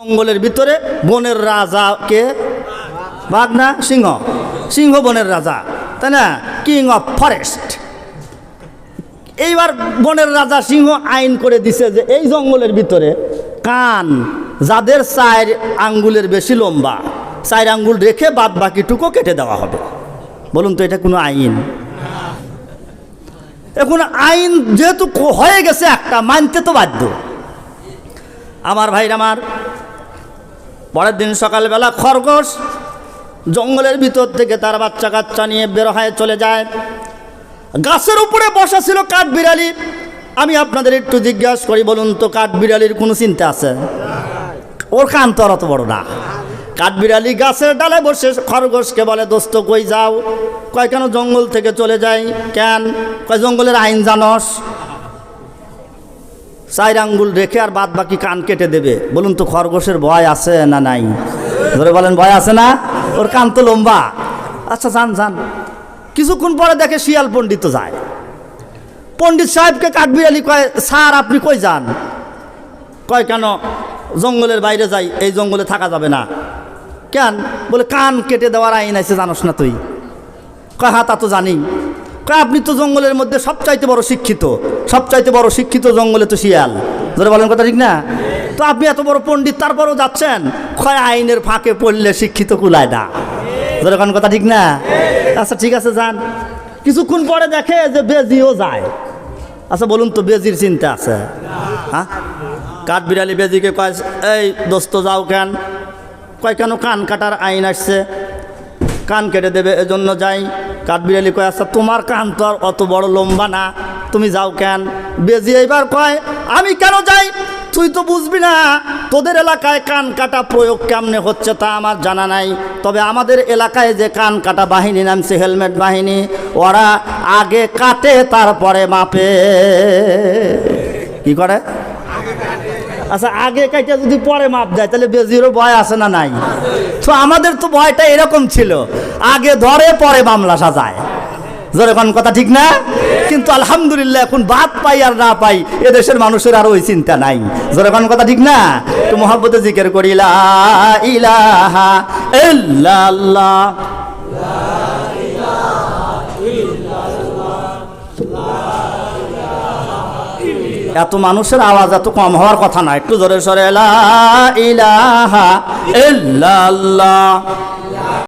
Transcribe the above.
জঙ্গলের ভিতরে বনের রাজা কে বাঘ না সিংহ? সিংহ বনের রাজা, তাই না? কিং অফ ফরেস্ট এইবার বনের রাজা সিংহ আইন করে দিছে যে এই জঙ্গলের ভিতরে কান, যাদের চার আঙ্গুলের বেশি লম্বা, চার আঙ্গুল রেখে বাদ বাকিটুকু কেটে দেওয়া হবে। বলুন তো এটা কোনো আইন? এখন আইন যেহেতু হয়ে গেছে একটা, মানতে তো বাধ্য। আমার ভাইর আমার পরের দিন সকালবেলা খরগোশ জঙ্গলের ভিতর থেকে তার বাচ্চা কাচ্চা নিয়ে বের হয়ে চলে যায়। গাছের উপরে বসা ছিল কাঠ বিড়ালি। আমি আপনাদের একটু জিজ্ঞাসা করি, বলুন তো কাঠ বিড়ালির কোনো চিন্তা আছে? ওর কান তো অত বড় না। কাঠ বিড়ালি গাছের ডালে বসে, খরগোশকে বলে, দোস্ত, কই যাও? কয় কেন জঙ্গল থেকে চলে যাই? কেন? কয় জঙ্গলের আইন জানস? চার আঙ্গুল রেখে আর বাদ বাকি কান কেটে দেবে। বলুন তো খরগোশের ভয় আছে না নাই? ধরে বলেন ভয় আছে না? ওর কান তো লম্বা। আচ্ছা যান যান। কিছুক্ষণ পরে দেখে শিয়াল পণ্ডিত যায়। পণ্ডিত সাহেবকে কাঠবিড়ালি কয়, স্যার, আপনি কই যান? কয়, কেন? জঙ্গলের বাইরে যাই, এই জঙ্গলে থাকা যাবে না। কেন? বলে, কান কেটে দেওয়ার আইন আছে, জানোস না তুই? কয় হ্যাঁ তা তো জানি। আপনি তো জঙ্গলের মধ্যে সবচাইতে বড় শিক্ষিত, সবচাইতে বড় শিক্ষিত জঙ্গলে তো শিয়াল। ধরে বলেন কথা ঠিক না? তো আপনি এত বড় পণ্ডিত, তারপরেও যাচ্ছেন? কয় আইনের ফাঁকে পড়লে শিক্ষিত কুলায় না। ধরে কোন কথা ঠিক না? আচ্ছা ঠিক আছে, যান। কিছুক্ষণ পরে দেখে যে বেজিও যায়। আচ্ছা বলুন তো বেজির চিন্তা আছে। হ্যাঁ? কাঠ বিড়ালি বেজিকে কয়, এই দোস্ত, যাও কেন? কয়, কেন কান কাটার আইন আসছে? কান কেটে দেবে, এজন্য যাই। কাঠবিড়ালি কয় আচ্ছা তোমার কান তো আর অত বড় লম্বা না, তুমি যাও কেন? বেজি এইবার কয়, আমি কেন যাই? তুই তো বুঝবি না, তোদের এলাকায় কান কাটা প্রয়োগ কেমনে হচ্ছে তা আমার জানা নাই। তবে আমাদের এলাকায় যে কান কাটা বাহিনী নামছে হেলমেট বাহিনী, ওরা আগে কাটে, তারপরে মাপে। কি করে? আচ্ছা আগে কাইটা যদি পরে মাপ দেয়, তাহলে বেজিরও ভয় আছে না নাই? তো আমাদের তো ভয়টা এরকম ছিল, আগে ধরে, পরে মামলা সাজায়। জোরে কোন কথা ঠিক না? কিন্তু আলহামদুলিল্লাহ এখন বাদ পাই আর না পাই, এদেশের মানুষের আর ওই চিন্তা নাই। জোরে কোন কথা ঠিক না? তো মোহাম্মতে জিকের করি, লা ইলাহা ইল্লাল্লাহ। এত মানুষের আওয়াজ এত কম হওয়ার কথা না। একটু জোরে সরে লা ইলাহা ইল্লাল্লাহ।